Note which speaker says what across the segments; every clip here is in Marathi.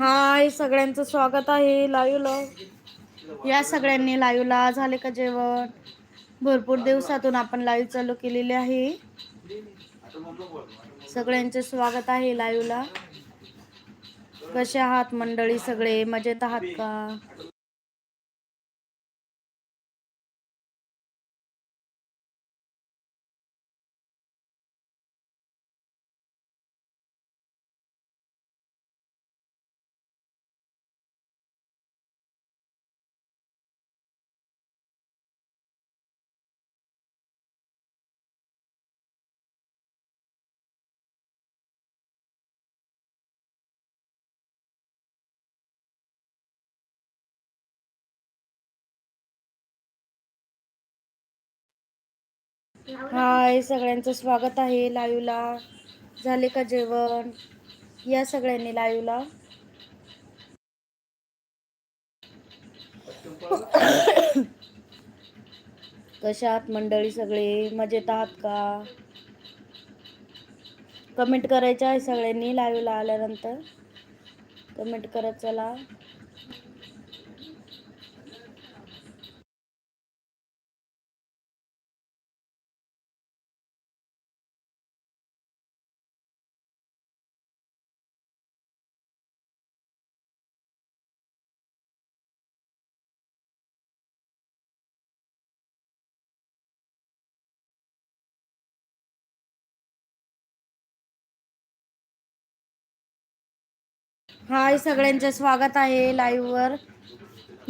Speaker 1: हाय सगळ्यांचं स्वागत आहे. लाईव्हला या सगळ्यांनी लाईव्हला झाले का जेवण? भरपूर दिवसातून आपण लाईव्ह चालू केलेली आहे. सगळ्यांचे स्वागत आहे लाईव्हला कसे आहात मंडळी सगळे? मजेत आहात का? हाय सगळ्यांचं स्वागत आहे लाईव्हला झाले का जेवण? या सगळ्यांनी लाईव्हला कशा आहात मंडळी सगळे? मजेत आहात का? कमेंट करायचं आहे सगळ्यांनी लाईव्हला आल्यानंतर. कमेंट करत चला. हाय सगळ्यांचं स्वागत आहे लाईव्ह वर.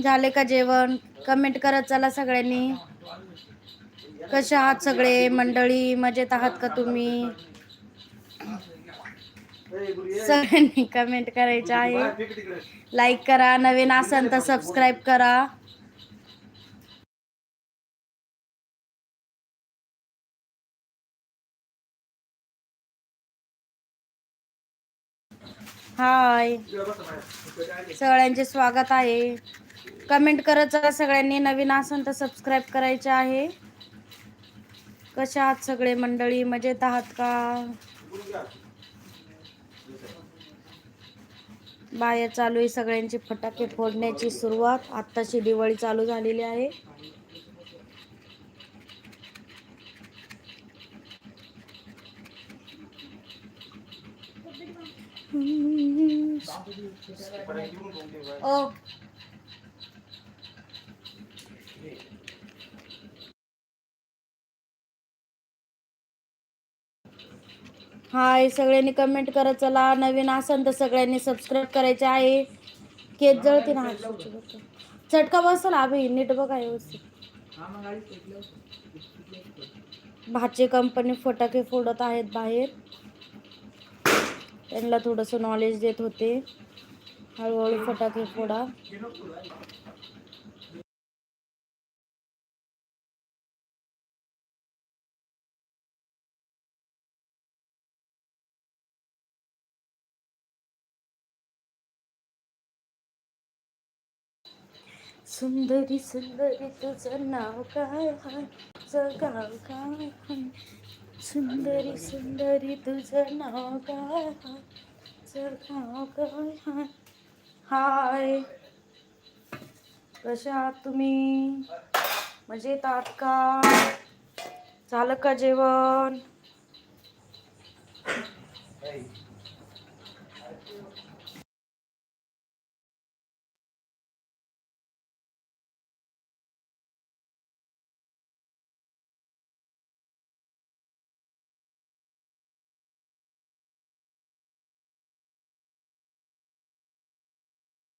Speaker 1: झाले का जेवण? कमेंट करत चला सगळ्यांनी. कसे आहात सगळे? मंडळी मजेत आहात का तुम्ही? सगळ्यांनी कमेंट करायचं आहे. लाईक करा नवीन असाल तर सबस्क्राईब करा. हाय. सगळ्यांचे स्वागत आहे. कमेंट करत चला सगळ्यांनी. नवीन असेल तर सबस्क्राईब करायचे आहे. कशा आहात सगळे मंडळी? मजेत आहात का? बाहेर चालू आहे सगळ्यांची फटाके फोडण्याची सुरुवात. आत्ताची दिवाळी चालू झालेली आहे. ओ हाय सगळ्यांनी कमेंट करत चला नवीन असन तर सगळ्यांनी सबस्क्राईब करायचे आहे. केस जळते ना. चटका बसल अभि नीट बघा व्यवस्थित. भाचे कंपनी फटाके फोडत आहेत बाहेर. त्यांना थोडंसं नॉलेज देत होते. हळूहळू फटाके फोडा. सुंदरी सुंदरी तुझं नाव काय जगाव काय सुंदरी सुंदरी तुझं नाव काय तुझं नाव काय हाय हाय. कशा आहात तुम्ही? मजेत आहात का? झालं का जेवण?